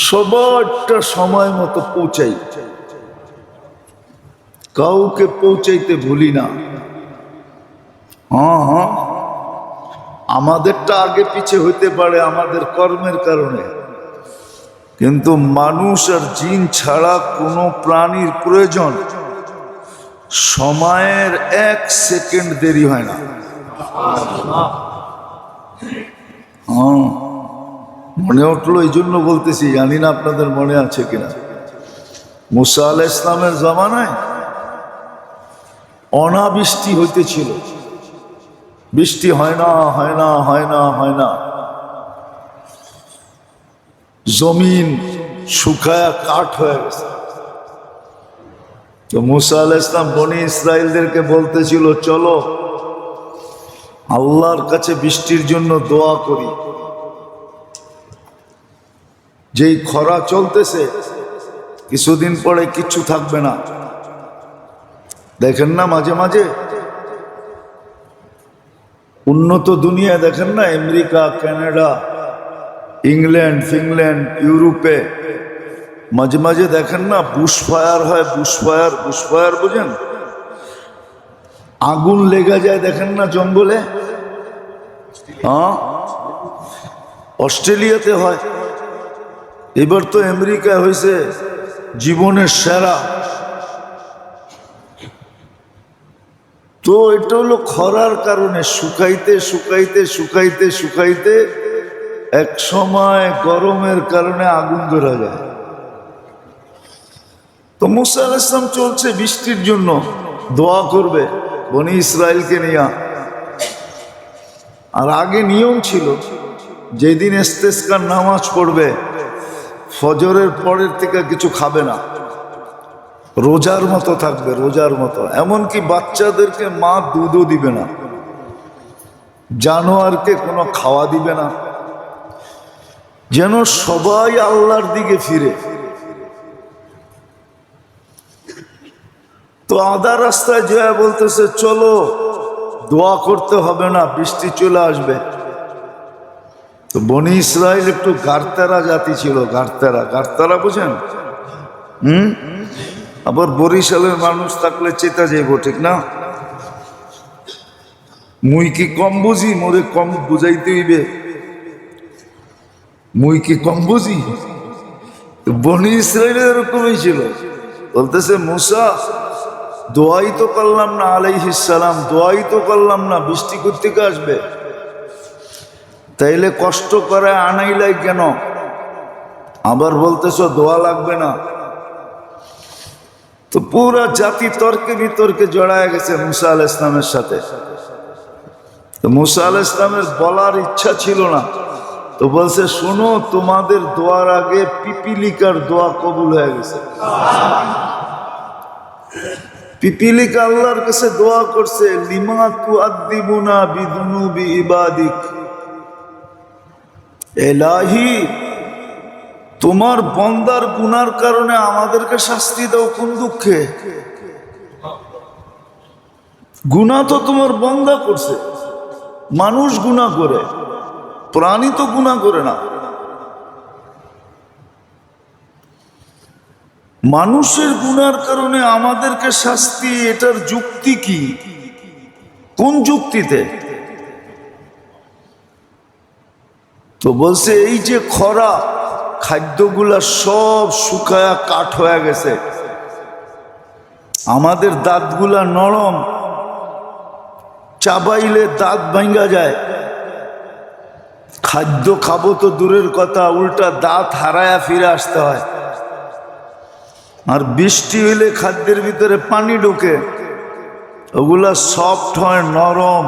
সবারটা সময় মতো পৌঁছাই। কাউকে পৌঁছাইতে ভুলি না। হ্যাঁ হ্যাঁ। আমাদেরটা আগে পিছে হইতে পারে আমাদের কর্মের কারণে। কিন্তু মানুষ আর জিন ছাড়া কোনো প্রাণীর প্রয়োজন। সময়ের এক সেকেন্ড দেরি হয় না। হ্যাঁ। মনে উঠল এই জন্য বলতেছি, জানি না আপনাদের মনে আছে কিনা। মুসা আল ইসলামের জমানায় অনাবৃষ্টি হইতেছিল। বৃষ্টি হয় না হয় না হয় না হয় না। জমিন শুকায়া কাঠ হয়ে গেছে। তো মুসা আল ইসলাম বনি ইসরায়েলদেরকে বলতেছিল, চলো, আল্লাহর কাছে বৃষ্টির জন্য দোয়া করি। যেই খরা চলতেছে, কিছুদিন পরে কিচ্ছু থাকবে না। দেখেন না মাঝে মাঝে? উন্নত দুনিয়া দেখেন না? আমেরিকা, কানাডা, ইংল্যান্ড, ফিনল্যান্ড, ইউরোপে। মাঝে মাঝে দেখেন না? বুশ ফায়ার হয়, বুশ ফায়ার বুশ ফায়ার, বুঝেন? আগুন লেগে যায় দেখেন না জঙ্গলে? হ্যাঁ অস্ট্রেলিয়াতে হয়। এবার তো আমেরিকা হয়েছে জীবনের সেরা। তো এটা হলো খরার কারণে শুকাইতে শুকাইতে শুকাইতে শুকাইতে এক সময় গরমের কারণে আগুন ধরা যায়। তো মুসা ইসলাম চলছে বৃষ্টির জন্য, দোয়া করবে বনি ইসরায়েলকে নিয়ে। আর আগে নিয়ম ছিল, যেদিন এস্তেস্কার নামাজ পড়বে ফজরের পরের থেকে কিছু খাবে না। রোজার মতো থাকবে, রোজার মতো। এমনকি বাচ্চাদেরকে মা দুধও দিবে না। জানোয়ারকে কোনো খাওয়া দিবে না। যেন সবাই আল্লাহর দিকে ফিরে। তো আধা রাস্তায় জয়া বলতেছে, চলো, দোয়া করতে হবে না, বৃষ্টি চলে আসবে। তো বনি ইসরায়েল একটু গার্তারা জাতি ছিল, গার্তারা। গার্তারা বুঝেন? হুম? আবার বরিশালের মানুষ থাকলে চেতা যাইব, ঠিক না? মুই কি কম বুঝি? মোরে কম বুঝাইতে হইবে। মুই কি কম বুঝি? বনি ইসরায়েলের এরকমই ছিল। বলতেছে, মুসা, দোয়াই তো করলাম না আলাইহিসালাম দোয়াই তো করলাম না, বৃষ্টি করতে আসবে। তাইলে কষ্ট করে আনাইলাই কেন? আবার বলতেছ, দোয়া লাগবে না। তো পুরা জাতি তর্কে বিতর্কে জড়ায় গেছে মুসা আল ইসলামের সাথে। তো মুসা আল ইসলামের বলার ইচ্ছা ছিল না। তো বলছে, শোনো, তোমাদের দোয়ার আগে পিপিলিকার দোয়া কবুল হয়ে গেছে। পিপিলিকা আল্লাহর কাছে দোয়া করছে, লিমা তু আদিবুনা বিদুনু বি ইবাদিক। এলাহি, তোমার বন্দার গুনার কারণে আমাদেরকে শাস্তি দাও কোন দুঃখে? গুণা তো তোমার বন্দা করছে। মানুষ গুণা করে, প্রাণী তো গুণা করে না। মানুষের গুনার কারণে আমাদেরকে শাস্তি, এটার যুক্তি কি? কোন যুক্তিতে? তো বলছে, এই যে খরা, খাদ্যগুলা সব শুকায়া কাঠ হয়ে গেছে। আমাদের দাঁতগুলা নরম, চাবাইলে দাঁত ভাঙ্গা যায়। খাদ্য খাব তো দূরের কথা, উল্টা দাঁত হারায়া ফিরে আসতে হয়। আর বৃষ্টি হইলে খাদ্যের ভিতরে পানি ঢোকে। ওগুলা সফট হয়, নরম।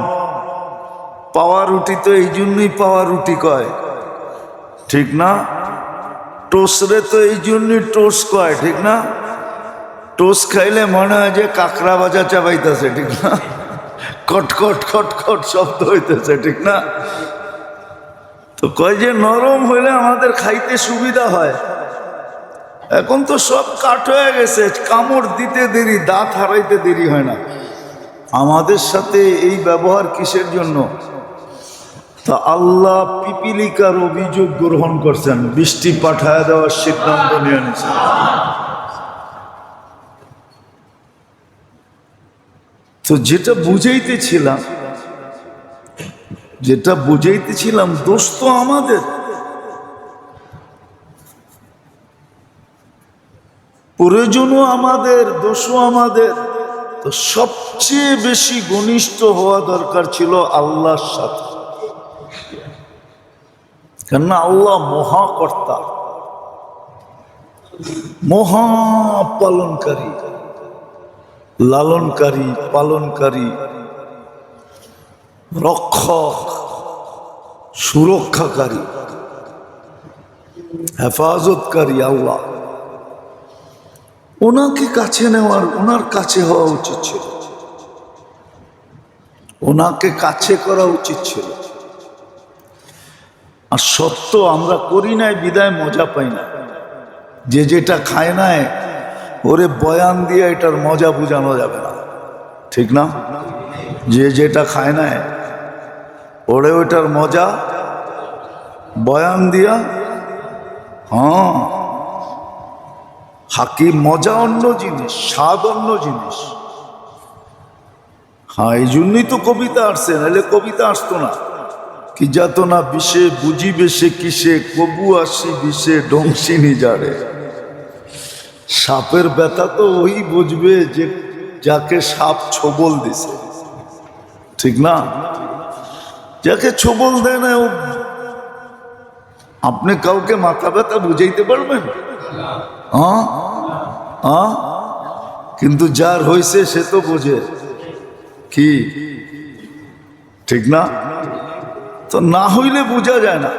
পাওয়া রুটি তো এই জন্যই পাওয়া রুটি কয়। ঠিক না? টোসরে তো এই জন্যই টোস কয়, ঠিক না? টোস খাইলে মনে হয় যে কাঁকড়া বাজা চাবাইতেছে, ঠিক না? কট কট কট কট শব্দ হইতেছে, ঠিক না? তো কয় যে নরম হইলে আমাদের খাইতে সুবিধা হয়। এখন তো সব কাঠ হয়ে গেছে, কামড় দিতে দেরি, দাঁত হারাইতে দেরি হয় না। আমাদের সাথে এই ব্যবহার কিসের জন্য? তা আল্লাহ পিপিলিকার অভিযোগ গ্রহণ করছেন, বৃষ্টি পাঠায় দেওয়ার সিদ্ধান্ত নিয়ে নিয়েছেন তো যেটা বুঝাইতেছিলাম যেটা বুঝাইতেছিলাম, দোষ তো আমাদের। প্রয়োজনও আমাদের, দোষও আমাদের। তো সবচেয়ে বেশি ঘনিষ্ঠ হওয়া দরকার ছিল আল্লাহর সাথে। কেননা আল্লাহ মহাকর্তা। মহা পালনকারী লালনকারী, পালনকারী। রক্ষক, সুরক্ষাকারী। হেফাজতকারী আল্লাহ। ওনাকে কাছে নেওয়ার, ওনার কাছে হওয়া উচিত ছিল। ওনাকে কাছে করা উচিত ছিল। আর সত্য আমরা করি নাই, বিদায় মজা পাই না। যে যেটা খায় নাই, ওরে বয়ান দিয়ে এটার মজা বোঝানো যাবে না। ঠিক না? যে যেটা খায় নাই, ওরে ওইটার মজা বয়ান দিয়া হ্যাঁ হাকি মজা অন্য জিনিস, স্বাদ অন্য জিনিস। হ্যাঁ এই জন্যই তো কবিতা আসছে, নাহলে কবিতা আসতো না। কি যাত না বিষে বুঝিবে সে কিসে, কবু আসি বিষে ডংসিনি যারে সাপের ব্যথা তো ওই বুঝবে যে যাকে সাপ ছবল দিছে। ঠিক না? যাকে ছবল দেয় না ও আপনি কাউকে মাথা ব্যথা বুঝাইতে পারবেন? কিন্তু যার হয়েছে সে তো বোঝে। কি? ঠিক না? তো না হইলে বোঝা যায় না।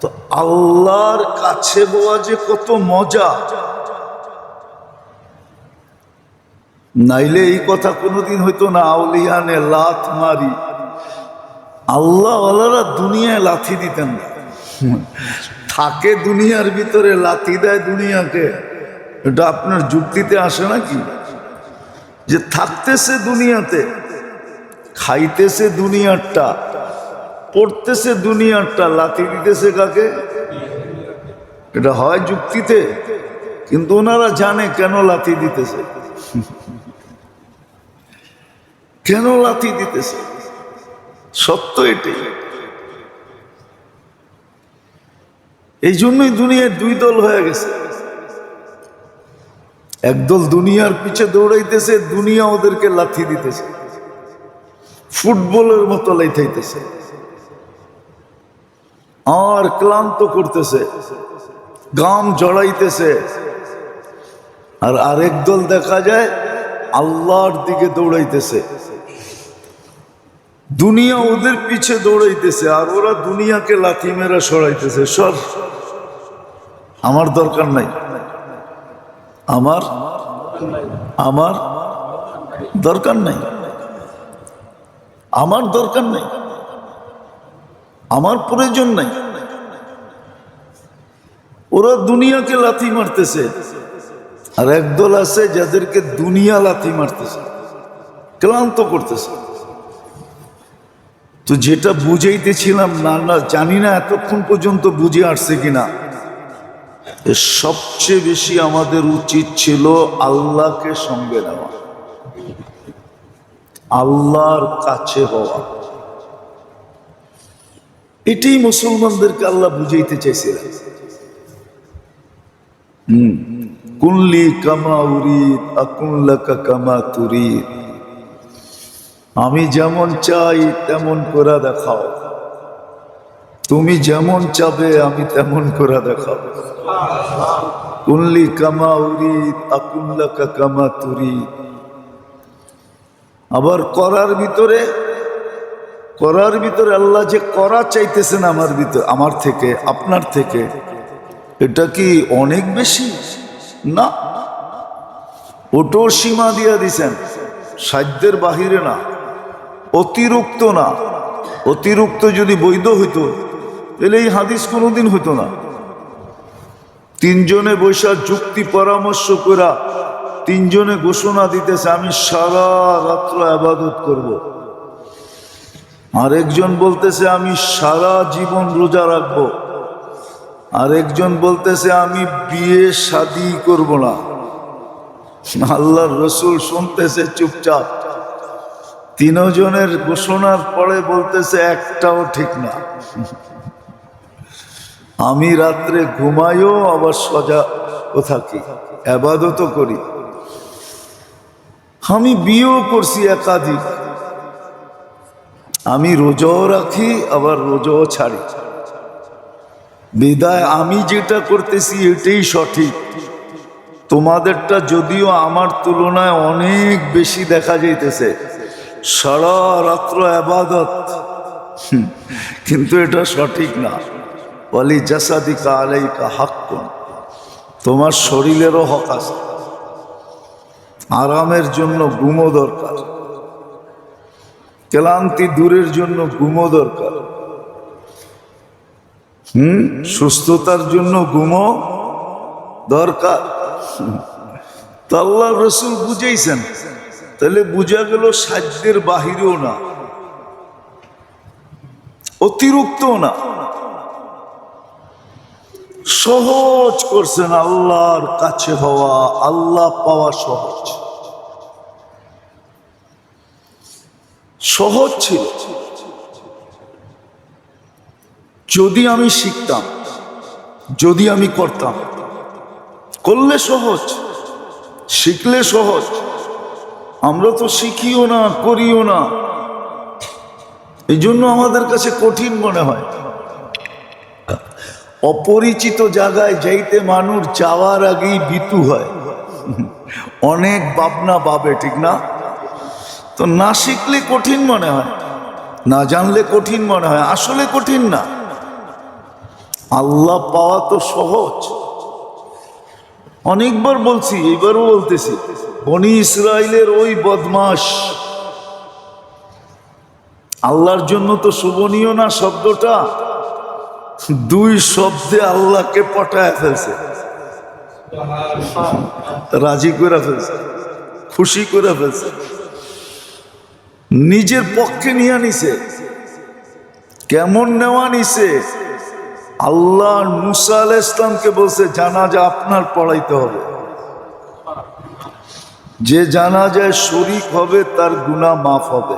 তো আল্লাহর কাছে বোয়া যে কত মজা। নাইলে এই কথা কোনোদিন হইতো না, আউলিয়ানে লাথ মারি। আল্লাহ আল্লাহরা দুনিয়ায় লাথি দিতেন না। থাকে দুনিয়ার ভিতরে, লাথি দেয় দুনিয়াকে। এটা আপনার যুক্তিতে আসে নাকি? যে থাকতেছে দুনিয়াতে, খাইতেছে দুনিয়ারটা। পড়তেছে দুনিয়ারটা লাথি দিতেছে কাকে? এটা হয় যুক্তিতে, কিন্তু ওনারা জানে কেন লাথি দিতেছে। কেন লাথি দিতেছে? সত্য এটাই। এই জন্যই দুনিয়ায় দুই দল হয়ে গেছে। একদল দুনিয়ার পিছে দৌড়াইতেছে, দুনিয়া ওদেরকে লাথি দিতেছে। ফুটবলের মতো লাইথাইতেছে। আর ক্লান্ত করতেছে, গাম জড়াইতেছে। আর আরেক দল দেখা যায়, আল্লাহর দিকে দৌড়াইতেছে। দুনিয়া ওদের পিছে দৌড়াইতেছে, আর ওরা দুনিয়াকে লাথি মেরা সরাইতেছে, সব। আমার দরকার নাই। আমার আমার দরকার নাই। আমার দরকার নাই। আমার প্রয়োজন নাই। ওরা দুনিয়াকে লাথি মারতেছে। আর একদল আছে যাদেরকে দুনিয়া লাথি মারতেছে। ক্লান্ত করতেছে। তো যেটা বুঝাইতেছিলাম, না না, জানি না এতক্ষণ পর্যন্ত বুঝে আসছে কিনা। সবচেয়ে বেশি আমাদের উচিত ছিল আল্লাহকে সঙ্গে নেওয়া। আল্লাহর কাছে হওয়া। এটাই মুসলমানদেরকে আল্লাহ বুঝাইতে চাইছিলেন। হম। কুল্লি কামা উরিদ আকুল্লাকা কামা তুরিদ। আমি যেমন চাই তেমন করে দেখাও। তুমি যেমন চাবে আমি তেমন করে দেখাও। কুল্লি কামা উরিদ আকুল্লাকা কামা তুরিদ। আবার করার ভিতরে করার ভিতরে আল্লাহ যে করা চাইতেছেন আমার ভিতরে, আমার থেকে, আপনার থেকে, এটা কি অনেক বেশি? না। ওটোর সীমা দিয়া দিছেন। সাধ্যের বাহিরে না, অতিরিক্ত না। অতিরিক্ত যদি বৈধ হইতো, তাহলে এই হাদিস কোনোদিন হইতো না। তিনজনে বৈশাখ যুক্তি পরামর্শ করা তিনজনে ঘোষণা দিতেছে, আমি সারা রাত্র আবাদত করব। আর একজন বলতেছে, আমি সারা জীবন রোজা রাখব। আরেকজন বলতেছে, আমি বিয়ে শাদি করব না। আল্লাহর রসুল শুনতেছে চুপচাপ। তিনজনের ঘোষণার পরে বলতেছে, একটাও ঠিক না। আমি রাত্রে ঘুমাইও, আবার সজা থাকি, আবাদতও করি। আমি বিয়েও করছি একাধিক। আমি রোজাও রাখি, আবার রোজাও ছাড়ি। বিদায়, আমি যেটা করতেছি এটাই সঠিক। তোমাদেরটা যদিও আমার তুলনায় অনেক বেশি দেখা যাইতেছে। সারা রাত্র আবাদত। কিন্তু এটা সঠিক না। বলি জাসাদিকা আলাইকা হাক্কুন। তোমার শরীরেরও হক আছে। আরামের জন্য ঘুমো দরকার। ক্লান্তি দূরের জন্য ঘুমো দরকার। হুম? সুস্থতার জন্য ঘুমো দরকার। তো আল্লাহ রসুল বুঝেইছেন। তাহলে বুঝা গেল সাধ্যের বাহিরেও না। অতিরিক্তও না। সহজ করছেন আল্লাহর কাছে হওয়া, আল্লাহ পাওয়া সহজ। সহজ ছিল। যদি আমি শিখতাম, যদি আমি করতাম, করলে সহজ, শিখলে সহজ। আমরা তো শিখিও না, করিও না। এই জন্য আমাদের কাছে কঠিন মনে হয়। অপরিচিত জায়গায় যাইতে মানুষ যাওয়ার আগেই বিতু হয়। অনেক ভাবনা ভাবে, ঠিক না? তো না শিখলে কঠিন মনে হয়, না জানলে কঠিন মনে হয়, আসলে কঠিন না। আল্লাহ পাওয়া তো সহজ। অনেকবার বলছি এবারও বলতেছি, বনি ইসরায়েলের ওই বদমাস আল্লাহর জন্য তো শোভনীয় না শব্দটা, দুই শব্দে আল্লাহকে পটায় ফেলছে। রাজি করে ফেলছে, খুশি করে ফেলছে। নিজের পক্ষে নিয়ে নিছে। কেমন নেওয়া নিছে? আল্লাহ মুসা আল ইসলামকে বলছে, জানাজা আপনার পড়াইতে হবে। যে জানাজায় শরিক হবে, তার গুণা মাফ হবে।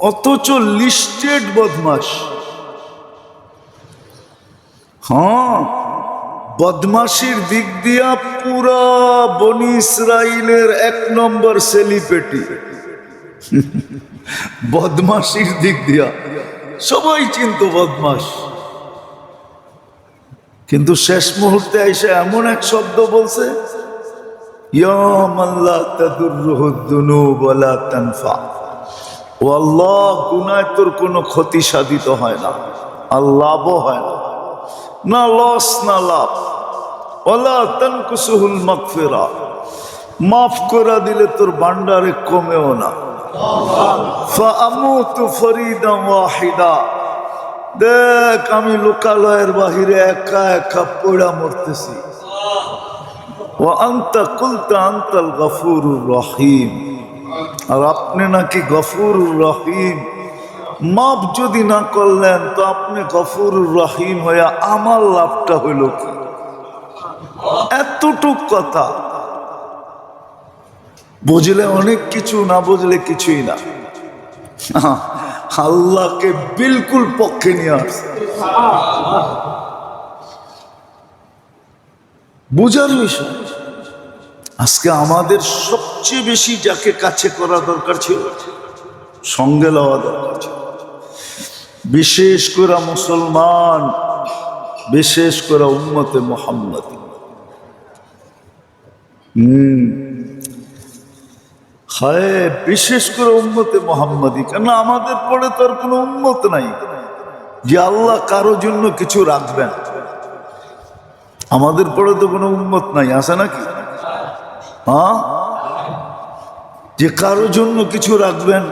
অথচ লিস্টেড বদমাস হ্যাঁ। বদমাসির দিক দিয়া পুরা বনি ইসরায়েলের এক নম্বর সেলিপেটি বদমাসির দিক দিয়া। সবাই চিন্ত বদমাস কিন্তু শেষ মুহূর্তে এসে এমন এক শব্দ বলছে আল্লাহ তোর কোনো ক্ষতি সাধিত হয় না, আর লাভও হয় না। না লস না লাভ। ওলা মাফ করে দিলে তোর ভান্ডারে কমেও না। ওয়াহিদা। দেখ, আমি লোকালয়ের বাহিরে একা একা পড়া মরতেছি। ও রহিম। আর আপনি নাকি গফুরুর রহিম। মাপ যদি না করলেন, তো আপনি গফুরুর রহিম হয়ে আমার লাভটা হইল কি? এতটুক কথা। বুঝলে অনেক কিছু, না বুঝলে কিছুই না। আল্লাহকে বিলকুল পক্ষে নিয়ে আসছে। বুঝার বিষয়, আজকে আমাদের সবচেয়ে বেশি যাকে কাছে করা দরকার ছিল, সঙ্গে লওয়া দরকার ছিল। বিশেষ করে মুসলমান, বিশেষ করে উম্মতে মোহাম্মদ। হম হায়, বিশেষ করে উম্মতে মোহাম্মদী। কেন আমাদের পরে তো আর কোনো উম্মত নাই। যে আল্লাহ কারও জন্য কিছু রাখবেন আমাদের পরে তো কোনো উম্মত নাই, আছে নাকি? হ্যাঁ? যে কারও জন্য কিছু রাখবেন,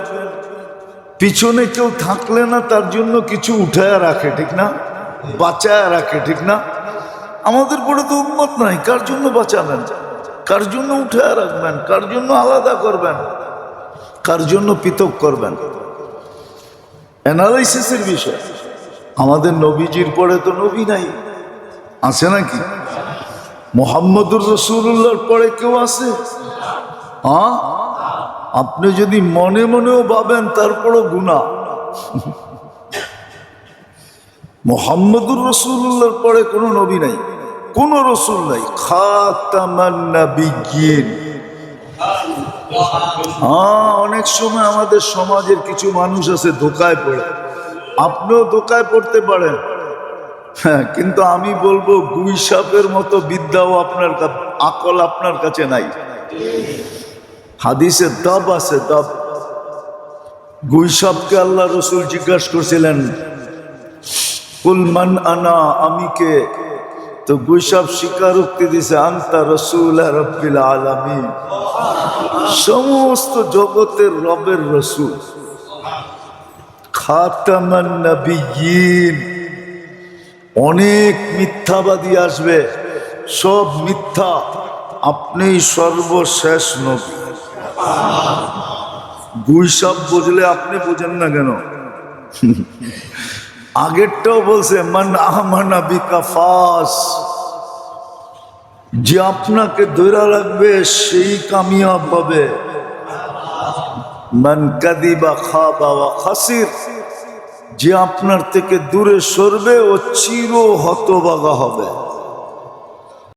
পিছনে কেউ থাকলে না তার জন্য কিছু উঠায় রাখে, ঠিক না? বাঁচায় রাখে, ঠিক না? আমাদের পরে তো উন্মত নাই, কার জন্য বাঁচাবেন? কার জন্য উঠে রাখবেন? কার জন্য আলাদা করবেন? কার জন্য পৃথক করবেন? অ্যানালাইসিসের বিষয়। আমাদের নবীজির পরে তো নবী নাই। আছে নাকি? মোহাম্মদুর রসুল্লাহর পরে কেউ আছে? হ্যাঁ আপনি যদি মনে মনেও ভাবেন, তারপরও গুণা মোহাম্মদুর রসুল্লাহর পরে কোনো নবী নাই। কোন রসুল নাই। খাতামান হ্যাঁ অনেক সময় আমাদের সমাজের কিছু মানুষ আছে ধোকায় পড়ে। আপনিও ধোকায় পড়তে পারেন। হ্যাঁ কিন্তু আমি বলব, গুই সাপের মতো বিদ্যাও আপনার আকল আপনার কাছে নাই। হাদিসে দব আছে, দব। গুই সাপকে আল্লাহ রসুল জিজ্ঞাসা করছিলেন কুলমান আনা আমি কে তো গুইসাব স্বীকারোক্তি দিছে, আন্তা রসুল রব্বিল আলামিন। সমস্ত জগতের রবের রসুল। খাতামান নবিয়্যিন। অনেক মিথ্যাবাদী আসবে। সব মিথ্যা। আপনিই সর্বশেষ নবী। গুইসাব বুঝলে আপনি বুঝেন না কেন? আগেরটাও বলছে, মান আহমানা বিকাফাস যে আপনাকে ধরে রাখবে সেই কামিয়াব হবে। মান কাদিবা খা বাবা খাসির। যে আপনার থেকে দূরে সরবে, ও চির হতবাগা হবে।